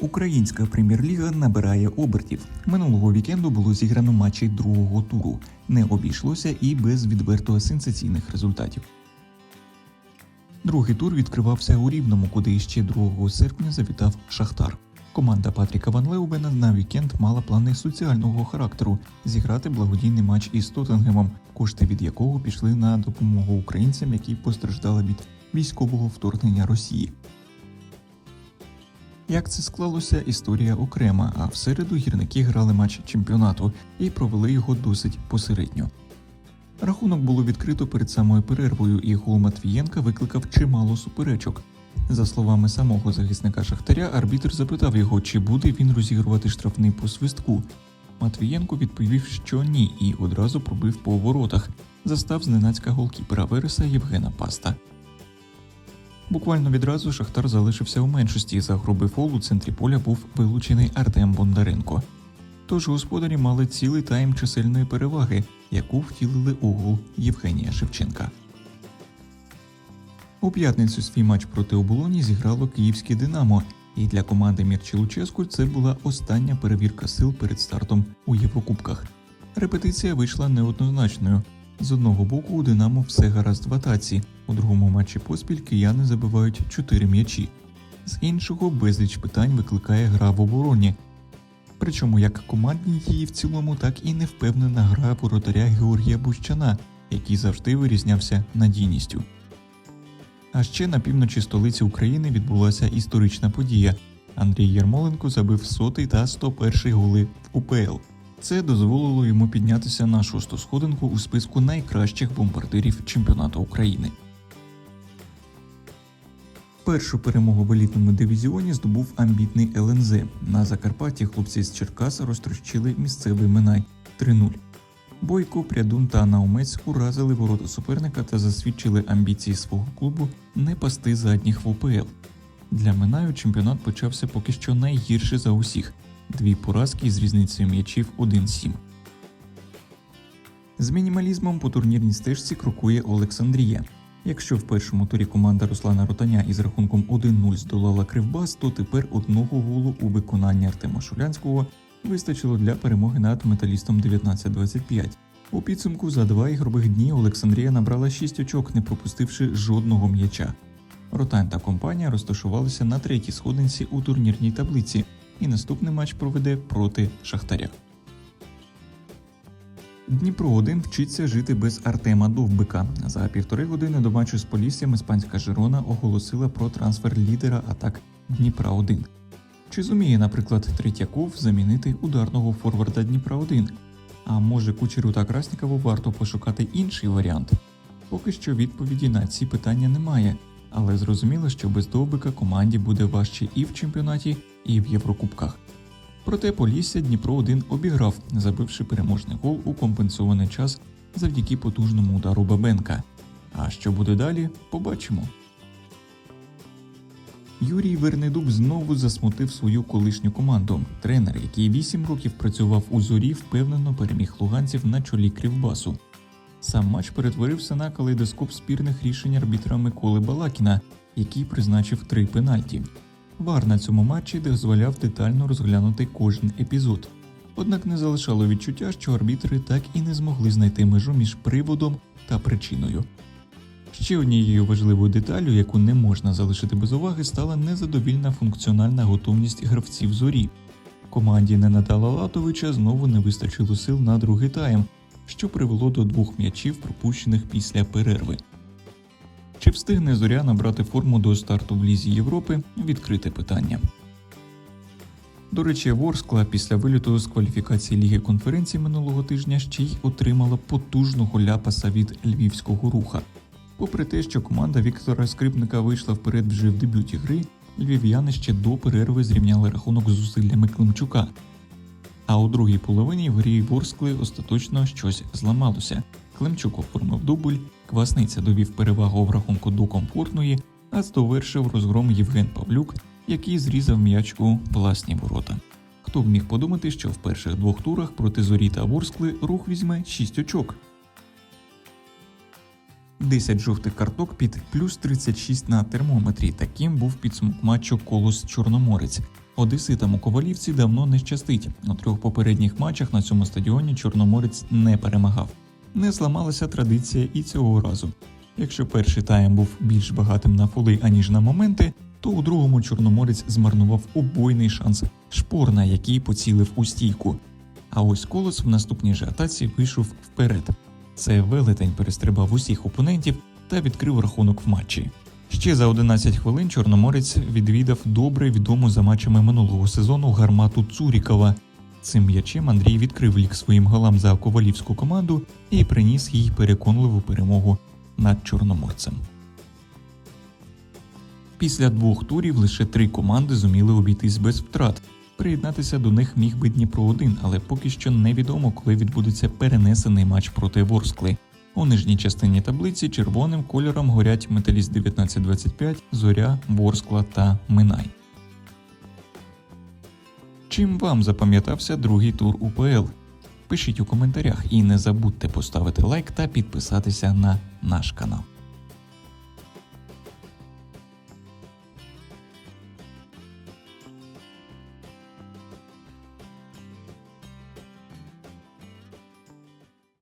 Українська прем'єр-ліга набирає обертів. Минулого вікенду було зіграно матчі другого туру. Не обійшлося і без відверто сенсаційних результатів. Другий тур відкривався у Рівному, куди ще 2 серпня завітав Шахтар. Команда Патріка Ван Леубена на вікенд мала плани соціального характеру зіграти благодійний матч із Тоттенгемом, кошти від якого пішли на допомогу українцям, які постраждали від військового вторгнення Росії. Як це склалося, історія окрема, а в середу гірники грали матч чемпіонату і провели його досить посередньо. Рахунок було відкрито перед самою перервою, і гол Матвієнка викликав чимало суперечок. За словами самого захисника Шахтаря, арбітр запитав його, чи буде він розігрувати штрафний по свистку. Матвієнко відповів, що ні, і одразу пробив по воротах. Застав зненацька голкіпера Вереса Євгена Паста. Буквально відразу Шахтар залишився у меншості. За грубий фол у центрі поля був вилучений Артем Бондаренко. Тож господарі мали цілий тайм чисельної переваги, яку втілили у гол Євгенія Шевченка. У п'ятницю свій матч проти оболоні зіграло київське Динамо, і для команди Мірчі Луческу це була остання перевірка сил перед стартом у Єврокубках. Репетиція вийшла неоднозначною. З одного боку у Динамо все гаразд в атаці. У другому матчі поспіль кияни забивають 4 м'ячі. З іншого безліч питань викликає гра в обороні. Причому як командні дії в цілому, так і невпевнена гра воротаря Георгія Бущана, який завжди вирізнявся надійністю. А ще на півночі столиці України відбулася історична подія. Андрій Ярмоленко забив сотий та 101 голи в УПЛ. Це дозволило йому піднятися на шосту сходинку у списку найкращих бомбардирів чемпіонату України. Першу перемогу в елітному дивізіоні здобув амбітний ЛНЗ. На Закарпатті хлопці з Черкаса розтрощили місцевий Минай 3-0. Бойко, Прядун та Наумець уразили ворота суперника та засвідчили амбіції свого клубу не пасти задніх в УПЛ. Для Минаю чемпіонат почався поки що найгірше за усіх дві поразки з різницею м'ячів 1-7. З мінімалізмом по турнірній стежці крокує Олександрія. Якщо в першому турі команда Руслана Ротаня із рахунком 1-0 здолала Кривбас, то тепер одного голу у виконанні Артема Шулянського вистачило для перемоги над металістом 19-25. У підсумку за два ігрових дні Олександрія набрала 6 очок, не пропустивши жодного м'яча. Ротань та компанія розташувалися на третій сходинці у турнірній таблиці, і наступний матч проведе проти Шахтаря. Дніпро 1 вчиться жити без Артема Довбика. За півтори години до матчу з Поліссям іспанська Жирона оголосила про трансфер лідера атак Дніпра 1 Чи зуміє, наприклад, Третьяков замінити ударного форварда Дніпра 1 А може кучеру та Краснікову варто пошукати інший варіант? Поки що відповіді на ці питання немає, але зрозуміло, що без Довбика команді буде важче і в чемпіонаті, і в Єврокубках. Проте Полісся Дніпро 1 обіграв, забивши переможний гол у компенсований час завдяки потужному удару Бабенка. А що буде далі, побачимо. Юрій Вернедуб знову засмутив свою колишню команду. Тренер, який 8 років працював у зорі, впевнено переміг луганців на чолі Кривбасу. Сам матч перетворився на калейдоскоп спірних рішень арбітра Миколи Балакіна, який призначив три пенальті. Вар на цьому матчі дозволяв детально розглянути кожен епізод. Однак не залишало відчуття, що арбітри так і не змогли знайти межу між приводом та причиною. Ще однією важливою деталлю, яку не можна залишити без уваги, стала незадовільна функціональна готовність гравців зорі. Команді Ненадала Латовича знову не вистачило сил на другий тайм, що привело до двох м'ячів, пропущених після перерви. Чи встигне зоря набрати форму до старту в Лізі Європи відкрите питання. До речі, Ворскла після виліту з кваліфікації Ліги конференції минулого тижня ще й отримала потужного ляпаса від львівського руха. Попри те, що команда Віктора Скрипника вийшла вперед вже в дебюті гри, львів'яни ще до перерви зрівняли рахунок з зусиллями Климчука. А у другій половині в грі Ворскли остаточно щось зламалося. Климчук оформив дубль, Квасниця довів перевагу в рахунку до комфортної, а довершив розгром Євген Павлюк, який зрізав м'яч у власні ворота. Хто б міг подумати, що в перших двох турах проти зорі та Ворскли рух візьме 6 очок. 10 жовтих карток під плюс 36 на термометрі. Таким був підсумок матчу Колос Чорноморець. Одеситам у Ковалівці давно не щастить. У трьох попередніх матчах на цьому стадіоні Чорноморець не перемагав. Не зламалася традиція і цього разу. Якщо перший тайм був більш багатим на фоли, аніж на моменти, то у другому Чорноморець змарнував убойний шанс шпорна, який поцілив у стійку. А ось колос в наступній же атаці вийшов вперед. Це велетень перестрибав усіх опонентів та відкрив рахунок в матчі. Ще за 11 хвилин Чорноморець відвідав добре відому за матчами минулого сезону гармату Цурікова. Цим м'ячем Андрій відкрив лік своїм голам за ковалівську команду і приніс їй переконливу перемогу над Чорноморцем. Після двох турів лише три команди зуміли обійтись без втрат. Приєднатися до них міг би Дніпро 1 але поки що невідомо, коли відбудеться перенесений матч проти Ворскли. У нижній частині таблиці червоним кольором горять металіст 1925, Зоря, борскла та Минай. Чим вам запам'ятався другий тур УПЛ? Пишіть у коментарях і не забудьте поставити лайк та підписатися на наш канал.